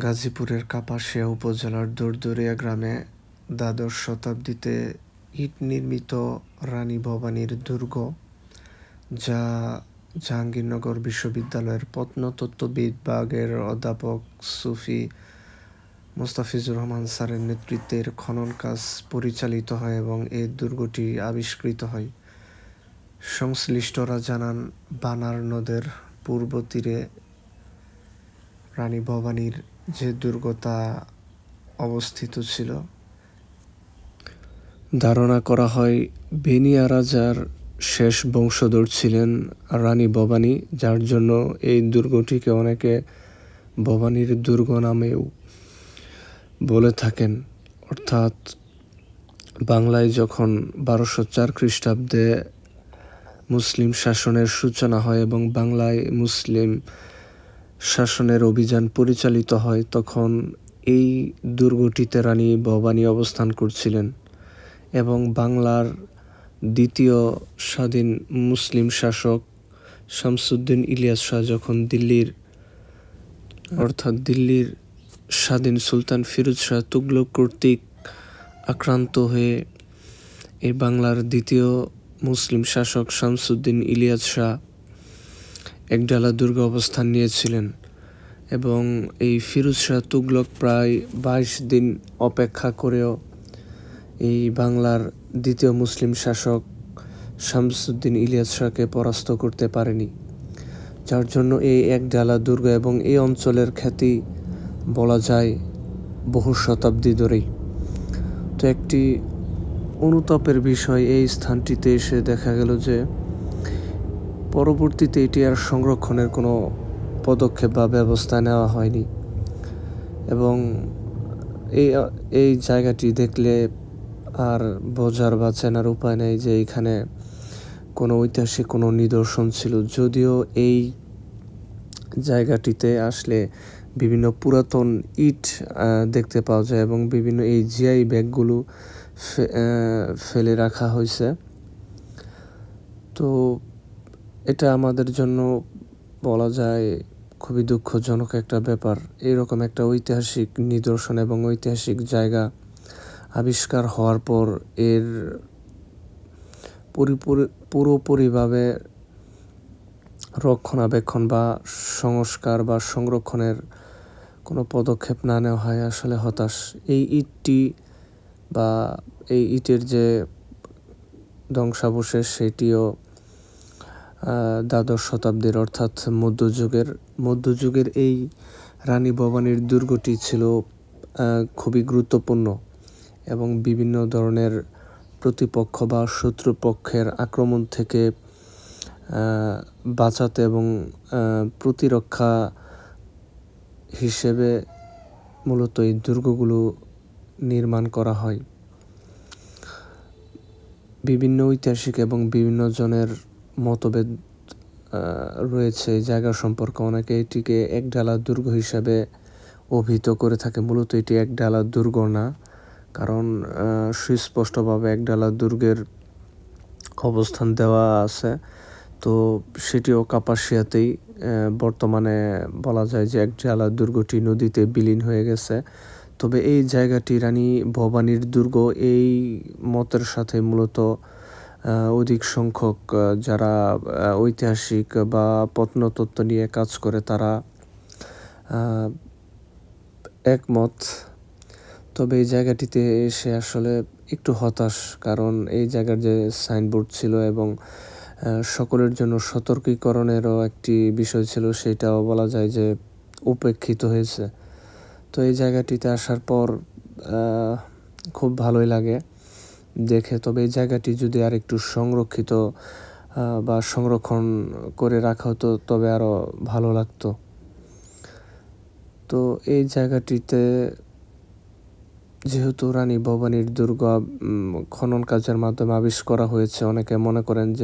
গাজীপুরের কাপাসিয়া উপজেলার দরদরিয়া গ্রামে দ্বাদশ শতাব্দীতে ইট নির্মিত রানী ভবানীর দুর্গ, যা জাহাঙ্গীরনগর বিশ্ববিদ্যালয়ের প্রত্নতত্ত্ববিদ বিভাগের অধ্যাপক সুফি মোস্তাফিজুর রহমান স্যারের নেতৃত্বের খনন কাজ পরিচালিত হয় এবং এই দুর্গটি আবিষ্কৃত হয়। সংশ্লিষ্টরা জানান, বানার নদের পূর্ব তীরে রানী ভবানীর যে দুর্গতা অবস্থিত ছিল। ধারণা করা হয়, বেনিয়া রাজার শেষ বংশধর ছিলেন রানী ভবানী, যার জন্য এই দুর্গটিকে অনেকে ভবানীর দুর্গ নামেও বলে থাকেন। অর্থাৎ বাংলায় যখন বারোশো চার খ্রিস্টাব্দে মুসলিম শাসনের সূচনা হয় এবং বাংলায় মুসলিম শাসনের অভিযান পরিচালিত হয়, তখন এই দুর্গটিতে রানী ভবানী অবস্থান করছিলেন এবং বাংলার দ্বিতীয় স্বাধীন মুসলিম শাসক শামসুদ্দিন ইলিয়াস শাহ যখন দিল্লির, অর্থাৎ দিল্লির স্বাধীন সুলতান ফিরোজ শাহ তুগলক কর্তৃক আক্রান্ত হয়ে এই বাংলার দ্বিতীয় মুসলিম শাসক শামসুদ্দিন ইলিয়াস শাহ একডালা দুর্গ অবস্থান নিয়েছিলেন এবং এই ফিরোজ শাহ তুগলক প্রায় বাইশ দিন অপেক্ষা করেও এই বাংলার দ্বিতীয় মুসলিম শাসক শামসুদ্দিন ইলিয়াস শাহকে পরাস্ত করতে পারেনি, যার জন্য এই এক ডালা দুর্গ এবং এই অঞ্চলের খ্যাতি বলা যায় বহু শতাব্দী ধরেই। তো একটি অনুতাপের বিষয় এই স্থানটিতে এসে দেখা গেল যে পরবর্তীতে এটি আর সংরক্ষণের কোনো পদক্ষেপ বা ব্যবস্থা নেওয়া হয়নি। এবং এই এই জায়গাটি দেখলে আর বোঝার বা চেনার উপায় নেই যে এখানে কোনো ঐতিহাসিক কোনো নিদর্শন ছিল। যদিও এই জায়গাটিতে আসলে বিভিন্ন পুরাতন ইট দেখতে পাওয়া যায় এবং বিভিন্ন এই জিআই ব্যাগগুলো ফেলে রাখা হয়েছে। তো এটা আমাদের জন্য বলা যায় খুবই দুঃখজনক একটা ব্যাপার। এরকম একটা ঐতিহাসিক নিদর্শন এবং ঐতিহাসিক জায়গা আবিষ্কার হওয়ার পর এর পুরোপুরিভাবে রক্ষণাবেক্ষণ বা সংস্কার বা সংরক্ষণের কোনো পদক্ষেপ না নেওয়া হয় আসলে হতাশ। এই ইটটি বা এই ইটের যে ধ্বংসাবশেষ সেটিও দ্বাদশ শতাব্দীর অর্থাৎ মধ্যযুগের মধ্যযুগের এই রানী ভবানীর দুর্গটি ছিল খুবই গুরুত্বপূর্ণ এবং বিভিন্ন ধরনের প্রতিপক্ষ বা শত্রুপক্ষের আক্রমণ থেকে বাঁচাতে এবং প্রতিরক্ষা হিসেবে মূলত এই দুর্গগুলো নির্মাণ করা হয়। বিভিন্ন ঐতিহাসিক এবং বিভিন্ন জনের মতভেদ রয়েছে জায়গা সম্পর্কে। অনেকে এটিকে এক ডালা দুর্গ হিসাবে অভিহিত করে থাকে। মূলত এটি এক ডালা দুর্গ না, কারণ সুস্পষ্টভাবে এক ডালা দুর্গের অবস্থান দেওয়া আছে। তো সেটিও কাপাসিয়াতেই বর্তমানে বলা যায় যে এক ডালা দুর্গটি নদীতে বিলীন হয়ে গেছে। তবে এই জায়গাটি রানী ভবানীর দুর্গ, এই মতের সাথে মূলত অধিক সংখ্যক যারা ঐতিহাসিক বা প্রত্নতত্ত্ব নিয়ে কাজ করে তারা একমত। তবে এই জায়গাটিতে এসে আসলে একটু হতাশ, কারণ এই জায়গার যে সাইনবোর্ড ছিল এবং সকলের জন্য সতর্কীকরণেরও একটি বিষয় ছিল, সেটাও বলা যায় যে উপেক্ষিত হয়েছে। তো এই জায়গাটিতে আসার পর খুব ভালোই লাগে। দেখে, তবে এই জায়গাটি যদি আর একটু সংরক্ষিত বা সংরক্ষণ করে রাখা হতো, তবে আরও ভালো লাগতো। তো এই জায়গাটিতে যেহেতু রানী ভবানীর দুর্গ খনন কাজের মাধ্যমে আবিষ্কার করা হয়েছে, অনেকে মনে করেন যে